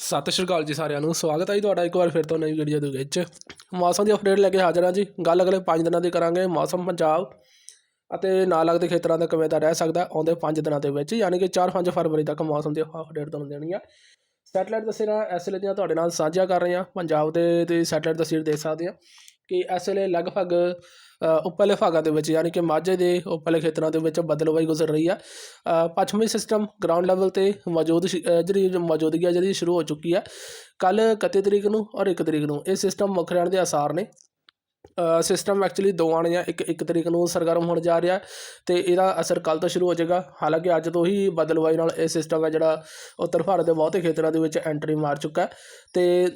ਸਤਿ ਸ਼੍ਰੀ ਅਕਾਲ ਜੀ ਸਾਰਿਆਂ ਨੂੰ, ਸਵਾਗਤ ਹੈ ਜੀ ਤੁਹਾਡਾ ਇੱਕ ਵਾਰ ਫਿਰ ਤੋਂ ਨਵੀਂ ਵੀਡੀਓ ਦੇ ਵਿੱਚ। ਮੌਸਮ ਦੀ ਅਪਡੇਟ ਲੈ ਕੇ ਹਾਜ਼ਰ ਹਾਂ ਜੀ। ਗੱਲ ਅਗਲੇ 5 ਦਿਨਾਂ ਦੀ ਕਰਾਂਗੇ, ਮੌਸਮ, ਪੰਜਾਬ ਅਤੇ ਨਾਲ ਲੱਗਦੇ ਖੇਤਰਾਂ ਦਾ ਕਿਵੇਂ ਦਾ ਰਹਿ ਸਕਦਾ ਆਉਂਦੇ 5 ਦਿਨਾਂ ਦੇ ਵਿੱਚ। ਯਾਨੀ ਕਿ 4-5 ਫਰਵਰੀ ਤੱਕ ਮੌਸਮ ਦੀ ਅਪਡੇਟ ਤੁਹਾਨੂੰ ਦੇਣੀ ਆ। ਸੈਟਲਾਈਟ ਤਸਵੀਰਾਂ ਇਸ ਲਈ ਦੀਆਂ ਤੁਹਾਡੇ ਨਾਲ ਸਾਂਝਾ ਕਰ ਰਹੇ ਹਾਂ। ਪੰਜਾਬ ਦੇ ਤੇ ਸੈਟਲਾਈਟ ਤਸਵੀਰ ਦੇਖ ਸਕਦੇ ਆ ਕਿ ਇਸ ਵੇਲੇ ਲਗਭਗ ਉੱਪਰਲੇ ਭਾਗਾਂ ਦੇ ਵਿੱਚ, ਯਾਨੀ ਕਿ ਮਾਝੇ ਦੇ ਉੱਪਰਲੇ ਖੇਤਰਾਂ ਦੇ ਵਿੱਚ ਬਦਲਵਾਈ ਗੁਜ਼ਰ ਰਹੀ ਆ। ਪੱਛਮੀ ਸਿਸਟਮ ਗਰਾਊਂਡ ਲੈਵਲ ਤੇ ਮੌਜੂਦ ਸੀ- ਜਿਹੜੀ ਮੌਜੂਦਗੀ ਆ, ਜਿਹੜੀ ਸ਼ੁਰੂ ਹੋ ਚੁੱਕੀ ਆ। ਕੱਲ 31 ਤਰੀਕ ਨੂੰ ਔਰ 1 ਤਰੀਕ ਨੂੰ, ਇਹ ਸਿਸਟਮ ਮੁੱਖ ਰਹਿਣ ਦੇ ਆਸਾਰ ਨੇ। ਸਿਸਟਮ ਐਕਚੁਅਲੀ ਦੋ ਆਣੇ ਆ ਇੱਕ ਇੱਕ ਤਰੀਕ ਨੂੰ ਸਰਗਰਮ ਹੋਣ ਜਾ ਰਿਹਾ ਤੇ ਇਹਦਾ ਅਸਰ ਕੱਲ ਤੋਂ ਸ਼ੁਰੂ ਹੋ ਜਾਏਗਾ। ਹਾਲਾਂਕਿ ਅੱਜ ਤੋਂ ਹੀ ਬਦਲਵਾਈ ਨਾਲ ਇਹ ਸਿਸਟਮ ਹੈ ਜਿਹੜਾ ਉੱਤਰ ਭਾਰਤ ਦੇ ਬਹੁਤੇ ਖੇਤਰਾਂ ਦੇ ਵਿੱਚ ਐਂਟਰੀ ਮਾਰ ਚੁੱਕਾ ਹੈ। ਤੇ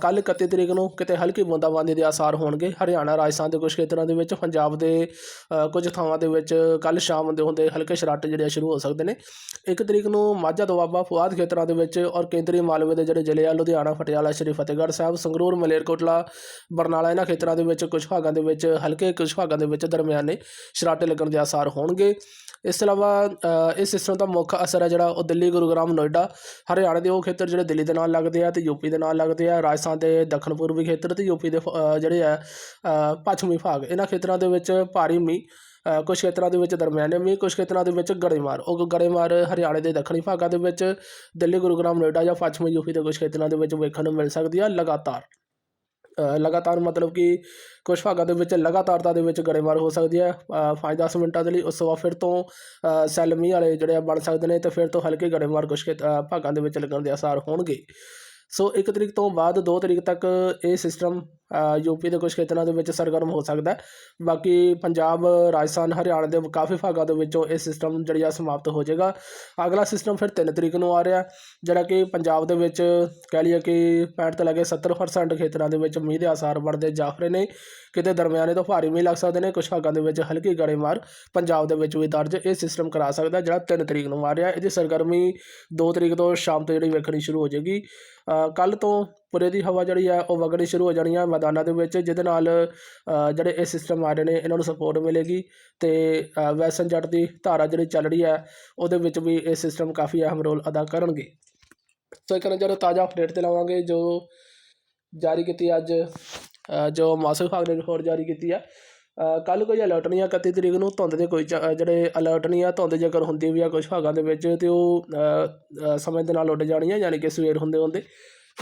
ਕੱਲ 31 ਤਰੀਕ ਨੂੰ ਕਿਤੇ ਹਲਕੀ ਬੂੰਦਾਬਾਂਦੀ ਦੇ ਆਸਾਰ ਹੋਣਗੇ। ਹਰਿਆਣਾ, ਰਾਜਸਥਾਨ ਦੇ ਕੁਝ ਖੇਤਰਾਂ ਦੇ ਵਿੱਚ, ਪੰਜਾਬ ਦੇ ਕੁਝ ਥਾਵਾਂ ਦੇ ਵਿੱਚ ਕੱਲ ਸ਼ਾਮ ਦੇ ਹੁੰਦੇ ਹਲਕੇ ਛਰਾਟੇ ਜਿਹੜੇ ਆ ਸ਼ੁਰੂ ਹੋ ਸਕਦੇ ਨੇ। ਇੱਕ ਤਰੀਕ ਨੂੰ ਮਾਝਾ ਦੁਆਬਾ ਫੁਆਦ ਖੇਤਰਾਂ ਦੇ ਵਿੱਚ ਔਰ ਕੇਂਦਰੀ ਮਾਲਵੇ ਦੇ ਜਿਹੜੇ ਜ਼ਿਲ੍ਹੇ ਆ, ਲੁਧਿਆਣਾ, ਪਟਿਆਲਾ, ਸ਼੍ਰੀ ਫਤਿਹਗੜ੍ਹ ਸਾਹਿਬ, ਸੰਗਰੂਰ, ਮਲੇਰਕੋਟਲਾ, ਬਰਨਾਲਾ, ਇਹਨਾਂ ਖੇਤਰਾਂ ਦੇ ਵਿੱਚ ਕੁਝ ਭਾਗਾਂ ਦੇ ਵਿੱਚ ਹਲਕੇ ਕੁਝ ਭਾਗਾਂ ਦੇ ਵਿੱਚ ਦਰਮਿਆਨੇ ਸ਼ਰਾਟੇ ਲੱਗਣ ਦੇ ਆਸਾਰ ਹੋਣਗੇ। ਇਸ ਤੋਂ ਇਲਾਵਾ ਇਸ ਸਿਸਟਮ ਦਾ ਮੁੱਖ ਅਸਰ ਹੈ ਜਿਹੜਾ ਉਹ ਦਿੱਲੀ ਗੁਰੂਗ੍ਰਾਮ ਨੋਇਡਾ ਹਰਿਆਣਾ ਦੇ ਉਹ ਖੇਤਰ ਜਿਹੜੇ ਦਿੱਲੀ ਦੇ ਨਾਲ ਲੱਗਦੇ ਆ ਤੇ ਯੂਪੀ ਦੇ ਨਾਲ ਲੱਗਦੇ ਆ ਰਾਜਸਥਾਨ ਦੇ ਦੱਖਣ ਪੂਰਬੀ ਖੇਤਰ ਤੇ ਯੂਪੀ ਦੇ ਫ- ਜਿਹੜੇ ਆ ਪੱਛਮੀ ਭਾਗ। ਇਹਨਾਂ ਖੇਤਰਾਂ ਦੇ ਵਿੱਚ ਭਾਰੀ ਮੀਂਹ ਅ, ਕੁਝ ਖੇਤਰਾਂ ਦੇ ਵਿੱਚ ਦਰਮਿਆਨੇ ਮੀਂਹ ਕੁਝ ਖੇਤਰਾਂ ਦੇ ਵਿੱਚ ਗੜੇਮਾਰ। ਉਹ ਗੜੇਮਾਰ ਹਰਿਆਣੇ ਦੇ ਦੱਖਣੀ ਭਾਗਾਂ ਦੇ ਵਿੱਚ ਦਿੱਲੀ ਗੁਰੂਗ੍ਰਾਮ ਨੋਇਡਾ ਜਾਂ ਪੱਛਮੀ ਯੂਪੀ ਦੇ ਕੁਝ ਖੇਤਰਾਂ ਦੇ ਵਿੱਚ ਵੇਖਣ ਨੂੰ ਮਿਲ ਸਕਦੀ ਆ ਲਗਾਤਾਰ। ਲਗਾਤਾਰ ਮਤਲਬ ਕਿ ਕੁਝ ਭਾਗਾਂ ਦੇ ਵਿੱਚ ਲਗਾਤਾਰਤਾ ਦੇ ਵਿੱਚ ਗੜੇਮਾਰ ਹੋ ਸਕਦੀ ਹੈ। 5-10 ਮਿੰਟਾਂ ਦੇ ਲਈ ਉਸ ਤੋਂ ਬਾਅਦ ਫਿਰ ਤੋਂ ਸੈਲਮੀ ਵਾਲੇ ਜਿਹੜੇ ਆ ਬਣ ਸਕਦੇ ਨੇ ਤੇ ਫਿਰ ਤੋਂ ਹਲਕੇ ਗੜੇਮਾਰ ਕੁਝ ਖੇਤ- ਭਾਗਾਂ ਦੇ ਵਿੱਚ ਲੱਗਣ ਦੇ ਆਸਾਰ ਹੋਣਗੇ। ਸੋ 1 ਤਰੀਕ ਤੋਂ ਬਾਅਦ 2 ਤਰੀਕ ਤੱਕ ਇਹ ਸਿਸਟਮ ਯੂਪੀ ਦੇ ਕੁਝ ਖੇਤਰਾਂ ਦੇ ਵਿੱਚ ਸਰਗਰਮ ਹੋ ਸਕਦਾ ਹੈ। ਬਾਕੀ ਪੰਜਾਬ, ਰਾਜਸਥਾਨ, ਹਰਿਆਣਾ ਦੇ ਕਾਫੀ ਭਾਗਾਂ ਦੇ ਵਿੱਚੋਂ ਇਹ ਸਿਸਟਮ ਜਿਹੜੀ ਆ ਸਮਾਪਤ ਹੋ ਜਾਏਗਾ। ਅਗਲਾ ਸਿਸਟਮ ਫਿਰ 3 ਤਰੀਕ ਨੂੰ ਆ ਰਿਹਾ ਜਿਹੜਾ ਕਿ ਪੰਜਾਬ ਦੇ ਵਿੱਚ ਕਹਿ ਲਈਏ ਕਿ 65 ਤੋਂ ਲੈ ਕੇ 70% ਖੇਤਰਾਂ ਦੇ ਵਿੱਚ ਮੀਂਹ ਦੇ ਆਸਾਰ ਬਣਦੇ ਜਾਫਰੇ ਨੇ। ਕਿਤੇ ਦਰਮਿਆਨੇ ਤੋਂ ਭਾਰੀ ਮੀਂਹ ਲੱਗ ਸਕਦੇ ਨੇ ਕੁਝ ਭਾਗਾਂ ਦੇ ਵਿੱਚ ਹਲਕੀ ਗੜੇਮਾਰ ਪੰਜਾਬ ਦੇ ਵਿੱਚ ਵੀ ਦਰਜ ਇਹ ਸਿਸਟਮ ਕਰਾ ਸਕਦਾ ਜਿਹੜਾ 3 ਤਰੀਕ ਨੂੰ ਆ ਰਿਹਾ ਇਹਦੀ ਸਰਗਰਮੀ 2 ਤਰੀਕ ਤੋਂ ਸ਼ਾਮ ਤੋਂ ਜਿਹੜੀ ਵੇਖਣੀ ਸ਼ੁਰੂ ਹੋ ਜਾਏਗੀ। ਕੱਲ੍ਹ ਤੋਂ ਪੂਰੇ ਦੀ ਹਵਾ ਜਿਹੜੀ ਆ, ਉਹ ਵਗਣੀ ਸ਼ੁਰੂ ਹੋ ਜਾਣੀ ਆ ਮੈਦਾਨਾਂ ਦੇ ਵਿੱਚ, ਜਿਹਦੇ ਨਾਲ ਜਿਹੜੇ ਇਹ ਸਿਸਟਮ ਆ ਰਹੇ ਨੇ, ਇਹਨਾਂ ਨੂੰ ਸਪੋਰਟ ਮਿਲੇਗੀ ਤੇ ਵੈਸਨ ਜੱਟ ਦੀ ਧਾਰਾ ਜਿਹੜੀ ਚੱਲ ਰਹੀ ਹੈ ਉਹਦੇ ਵਿੱਚ ਵੀ ਇਹ ਸਿਸਟਮ ਕਾਫੀ ਅਹਿਮ ਰੋਲ ਅਦਾ ਕਰਨਗੇ। ਸੋ ਇੱਕ ਨਜ਼ਰ ਤਾਜ਼ਾ ਅਪਡੇਟ ਤੇ ਲਾਵਾਂਗੇ, ਜੋ ਜਾਰੀ ਕੀਤੀ ਅੱਜ ਜੋ ਮੌਸਮ ਵਿਭਾਗ ਨੇ ਰਿਪੋਰਟ ਜਾਰੀ ਕੀਤੀ ਆ। ਕੱਲ ਕੋਈ ਅਲਰਟ ਨਹੀਂ ਆ 31 ਤਰੀਕ ਨੂੰ ਧੁੰਦ ਦੇ ਕੋਈ ਚ- ਜਿਹੜੇ ਅਲਰਟ ਨਹੀਂ ਆ, ਧੁੰਦ ਜੇਕਰ ਹੁੰਦੀ ਵੀ ਆ ਕੁਝ ਭਾਗਾਂ ਦੇ ਵਿੱਚ ਤੇ ਉਹ ਸਮੇਂ ਦੇ ਨਾਲ ਉੱਡ ਜਾਣੀ ਆ ਯਾਨੀ ਕਿ ਸਵੇਰ ਹੁੰਦੇ ਹੁੰਦੇ।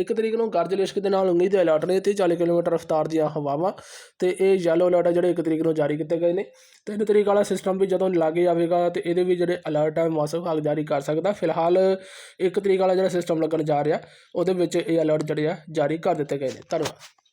ਇੱਕ ਤਰੀਕ ਨੂੰ ਗਰਜ ਲਿਸ਼ਕ ਦੇ ਨਾਲ ਉਮੀਦ ਦੇ ਅਲਰਟ ਨੇ ਤੇ 40 ਕਿਲੋਮੀਟਰ ਰਫ਼ਤਾਰ ਦੀਆਂ ਹਵਾਵਾਂ ਤੇ ਇਹ ਯੈਲੋ ਅਲਰਟ ਆ ਜਿਹੜੇ ਇੱਕ ਤਰੀਕ ਨੂੰ ਜਾਰੀ ਕੀਤੇ ਗਏ ਨੇ। ਤਿੰਨ ਤਰੀਕ ਵਾਲਾ ਸਿਸਟਮ ਵੀ ਜਦੋਂ ਲਾਗੇ ਆਵੇਗਾ ਤੇ ਇਹਦੇ ਵੀ ਜਿਹੜੇ ਅਲਰਟ ਆ, ਮੌਸਮ ਵਿਭਾਗ ਜਾਰੀ ਕਰ ਸਕਦਾ। ਫਿਲਹਾਲ ਇੱਕ ਤਰੀਕ ਵਾਲਾ ਜਿਹੜਾ ਸਿਸਟਮ ਲੱਗਣ ਜਾ ਰਿਹਾ, ਉਹਦੇ ਵਿੱਚ ਇਹ ਅਲਰਟ ਜਿਹੜੇ ਆ, ਜਾਰੀ ਕਰ ਦਿੱਤੇ ਗਏ ਨੇ। ਧੰਨਵਾਦ।